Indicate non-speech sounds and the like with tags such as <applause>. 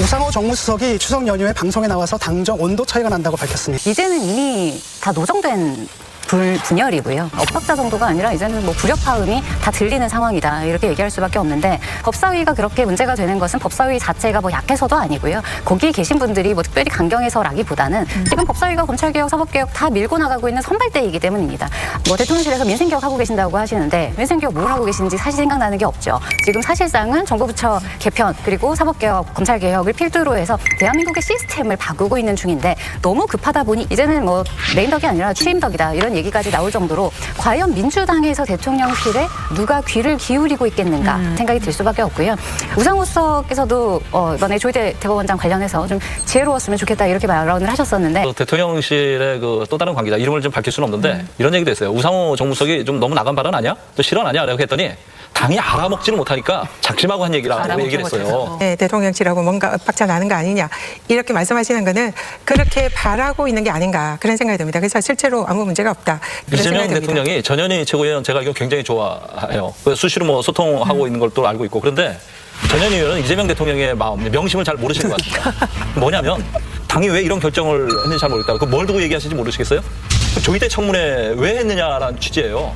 우상호 정무수석이 추석 연휴에 방송에 나와서 당정 온도 차이가 난다고 밝혔습니다. 이제는 이미 다 노정된 불, 분열이고요. 엇박자 정도가 아니라 이제는 뭐 불협화음이 다 들리는 상황이다. 이렇게 얘기할 수밖에 없는데 법사위가 그렇게 문제가 되는 것은 법사위 자체가 뭐 약해서도 아니고요. 거기에 계신 분들이 뭐 특별히 강경해서라기보다는 지금 법사위가 검찰개혁, 사법개혁 다 밀고 나가고 있는 선발대이기 때문입니다. 뭐 대통령실에서 민생개혁 하고 계신다고 하시는데 민생개혁 뭘 하고 계신지 사실 생각나는 게 없죠. 지금 사실상은 정부부처 개편 그리고 사법개혁, 검찰개혁을 필두로 해서 대한민국의 시스템을 바꾸고 있는 중인데 너무 급하다 보니 이제는 뭐 레임덕이 아니라 취임덕이다 이런 얘기 까지 나올 정도로 과연 민주당에서 대통령실에 누가 귀를 기울이고 있겠는가 생각이 들 수밖에 없고요. 우상호 수석께서도 어, 이번에 조희대 대법원장 관련해서 좀 지혜로웠으면 좋겠다 이렇게 발언을 하셨었는데 또 대통령실의 그 또 다른 관계자 이름을 좀 밝힐 수는 없는데 이런 얘기도 했어요. 우상호 정무석이 좀 너무 나간 발언 아니야? 또 실언 아니야? 라고 했더니 당이 알아먹지를 못하니까 작심하고 한 얘기라고 얘기를 했어요. 네, 대통령실하고 뭔가 엇박자 나는 거 아니냐 이렇게 말씀하시는 거는 그렇게 바라고 있는 게 아닌가 그런 생각이 듭니다. 그래서 실제로 아무 문제가 없다. 그런 이재명 생각이 듭니다. 대통령이 전현희 최고위원 제가 알기로 굉장히 좋아해요. 수시로 뭐 소통하고 있는 걸 또 알고 있고 그런데 전현희 의원은 이재명 대통령의 마음, 명심을 잘 모르시는 것 같습니다. <laughs> 뭐냐면 당이 왜 이런 결정을 했는지 잘 모르겠다. 그 뭘 두고 얘기하시는지 모르시겠어요? 조희대 청문회 왜 했느냐라는 취지예요.